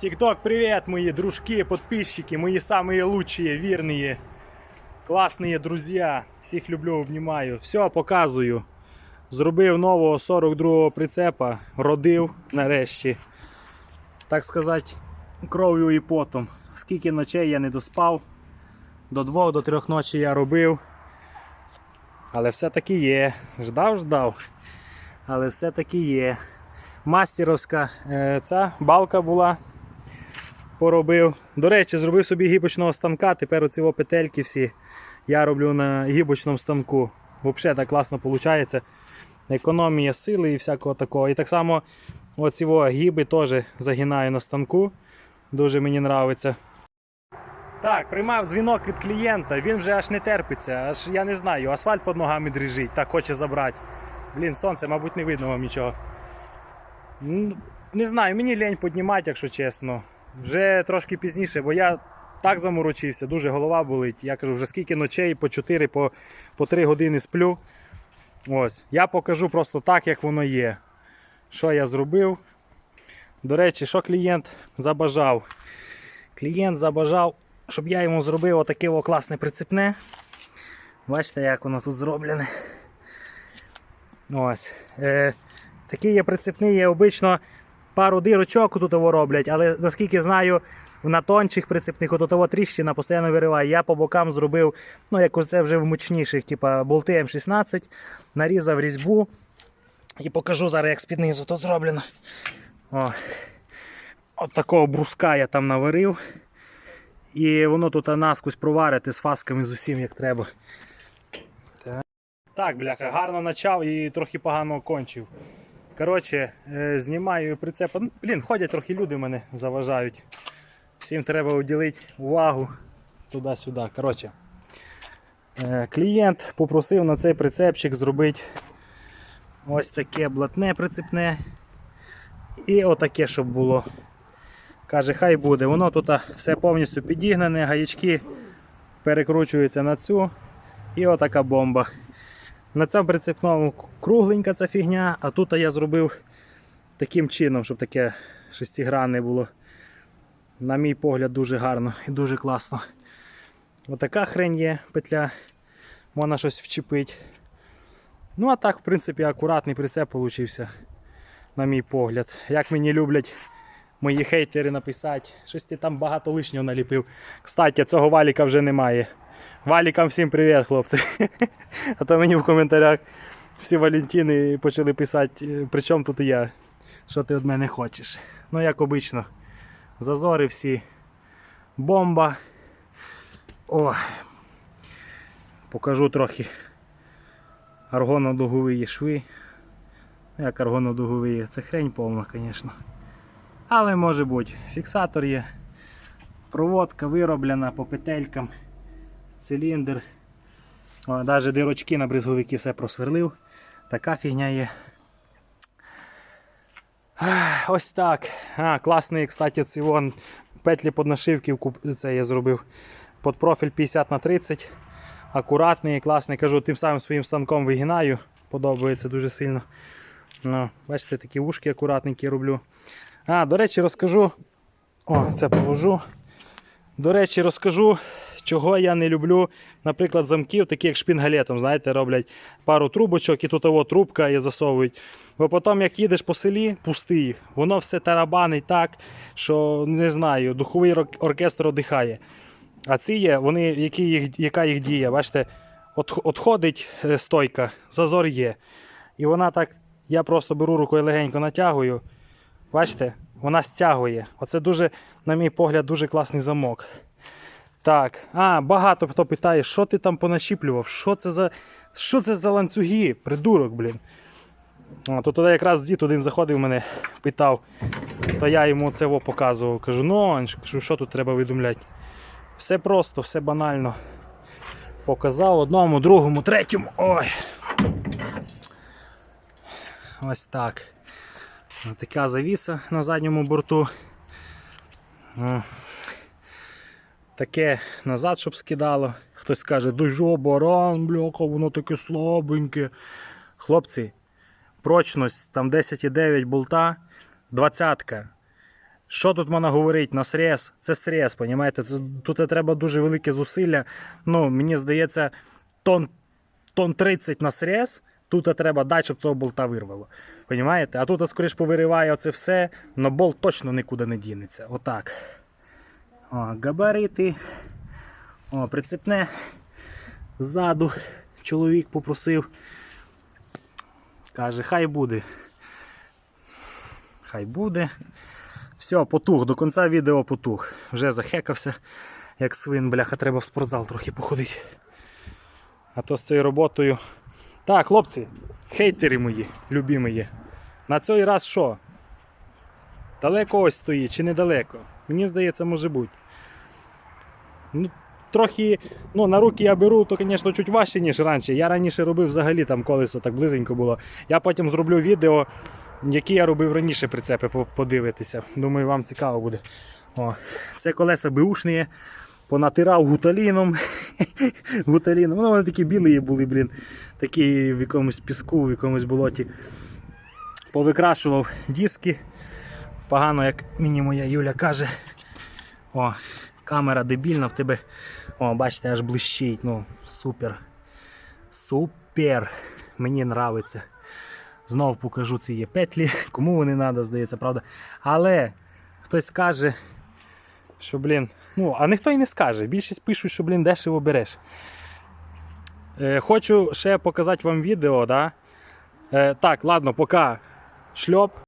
Тикток, привет, мои дружки, подписчики, мои самые лучшие, верные, классные друзья. Всіх люблю, обнімаю. Все, показую. Зробив нового 42-го прицепа, родив нарешті. Так сказати, кров'ю і потом. Скільки ночей я не доспав. До двох, до трьох ночі я робив. Але все-таки є. Ждав, ждав. Але все-таки є. Мастеровська е, ця балка була. Поробив. До речі, зробив собі гібочного станка. Тепер оці петельки всі я роблю на гібочному станку. Взагалі так класно виходить. Економія сили і всякого такого. І так само оці гіби теж загинаю на станку. Дуже мені подобається. Так, приймав дзвінок від клієнта, він вже аж не терпиться, аж я не знаю, асфальт під ногами дріжить, так хоче забрати. Блін, сонце, мабуть, не видно вам нічого. Не знаю, мені лень піднімати, якщо чесно. Вже трошки пізніше, бо я так заморочився, дуже голова болить. Я кажу, вже скільки ночей, по 4, по, по 3 години сплю. Ось. Я покажу просто так, як воно є. Що я зробив. До речі, що клієнт забажав? Клієнт забажав, щоб я йому зробив отаке класне прицепне. Бачите, як воно тут зроблене. Ось. Е, такі є прицепні, є обично пару дирочок тут того роблять, але наскільки знаю, на тончих прицепних от того тріщина постійно вириває. Я по бокам зробив, ну як це вже в мучніших, типа болти М16, нарізав різьбу. І покажу зараз, як з-під низу то зроблено. О. От такого бруска я там наварив. І воно тут наскось проварити з фасками з усім як треба. Так бляха, гарно почав і трохи погано кончив. Коротше, е, знімаю прицеп. Ну, Блін, ходять трохи люди мене заважають. Всім треба уділити увагу туди-сюди. Коротше, е, клієнт попросив на цей прицепчик зробити ось таке блатне прицепне. І отаке, щоб було. Каже, хай буде. Воно тут все повністю підігнане, гаячки перекручуються на цю. І отака бомба. На цьому прицепному кругленька ця фігня, а тут я зробив таким чином, щоб таке шестигранне було. На мій погляд, дуже гарно і дуже класно. Отака хрень є петля, можна щось вчепити. Ну, а так, в принципі, акуратний прицеп получився, на мій погляд. Як мені люблять мої хейтери написати, щось ти там багато лишнього наліпив. Кстати, цього валіка вже немає. Валікам всім привіт, хлопці. А то мені в коментарях всі Валентини почали писати, при чому тут я, що ти від мене хочеш. Ну, як обично, зазори всі, бомба. О, покажу трохи аргонодугові шви. Ну, Як аргонодугові, це хрень повна, звісно. Але може бути, фіксатор є, проводка вироблена по петелькам циліндр. Навіть дирочки на бризговики все просверлив. Така фігня є. Ось так. А, Класний, кстати, ці вон петлі під нашивки це я зробив. Під профіль 50 на 30. Акуратний, класний. Кажу, тим самим своїм станком вигинаю. Подобається дуже сильно. Ну, Бачите, такі вушки акуратненькі роблю. А, до речі, розкажу. О, це положу. До речі, розкажу, чого я не люблю, наприклад, замків, такі як шпінгалетом, знаєте, роблять пару трубочок і тут ово трубка і засовують. Бо потім, як їдеш по селі, пустий, воно все тарабанить так, що не знаю, духовий оркестр одихає. А ці є, вони, які їх, яка їх дія, бачите, отходить е, стойка, зазор є. І вона так, я просто беру рукою легенько натягую. Бачите, вона стягує. Оце дуже, на мій погляд, дуже класний замок. Так, а, багато хто питає, що ти там понащіплював? Що це за що це за ланцюги? Придурок, блін. То туди якраз дід один заходив мене, питав, то я йому це показував. Кажу, ну, що тут треба видумляти. Все просто, все банально. Показав одному, другому, третьому. Ой. Ось так. Ось Така завіса на задньому борту. Таке назад, щоб скидало. Хтось скаже, дуже баран, бляха, воно таке слабеньке. Хлопці, прочність там 10,9 болта, 20. Що тут можна говорити на срез? Це срез, понімаєте? Тут треба дуже велике зусилля. Ну, мені здається, тон, тон 30 на срез, тут треба дати, щоб цього болта вирвало. Понімаєте? А тут, скоріш повириває оце все, но болт точно нікуди не дінеться. Отак. О, габарити. О, прицепне. Ззаду чоловік попросив. Каже, хай буде. Хай буде. Все, потух, до кінця відео потух. Вже захекався, як свин, бляха, треба в спортзал трохи походити. А то з цією роботою. Так, хлопці, хейтери мої, любімі. На цей раз що? Далеко ось стоїть чи недалеко? Мені здається, може бути. Ну, трохи, ну, на руки я беру, то, звісно, чуть важче, ніж раніше. Я раніше робив взагалі там колесо так близенько було. Я потім зроблю відео, які я робив раніше прицепи, по- подивитися. Думаю, вам цікаво буде. О, це колеса беушні, понатирав гуталіном. гуталіном. Ну, вони такі білі були, блін. Такі в якомусь піску, в якомусь болоті. Повикрашував диски. Погано, як мені моя Юля каже. О, камера дебільна в тебе. О, бачите, аж блищить. Ну, супер. Супер. Мені нравиться. Знов покажу ці є петлі. Кому вони треба, здається, правда. Але хтось скаже, що, блін, ну, а ніхто й не скаже. Більшість пишуть, що, блін, дешево береш. Е, хочу ще показати вам відео, да? Е, так, ладно, пока шльоп.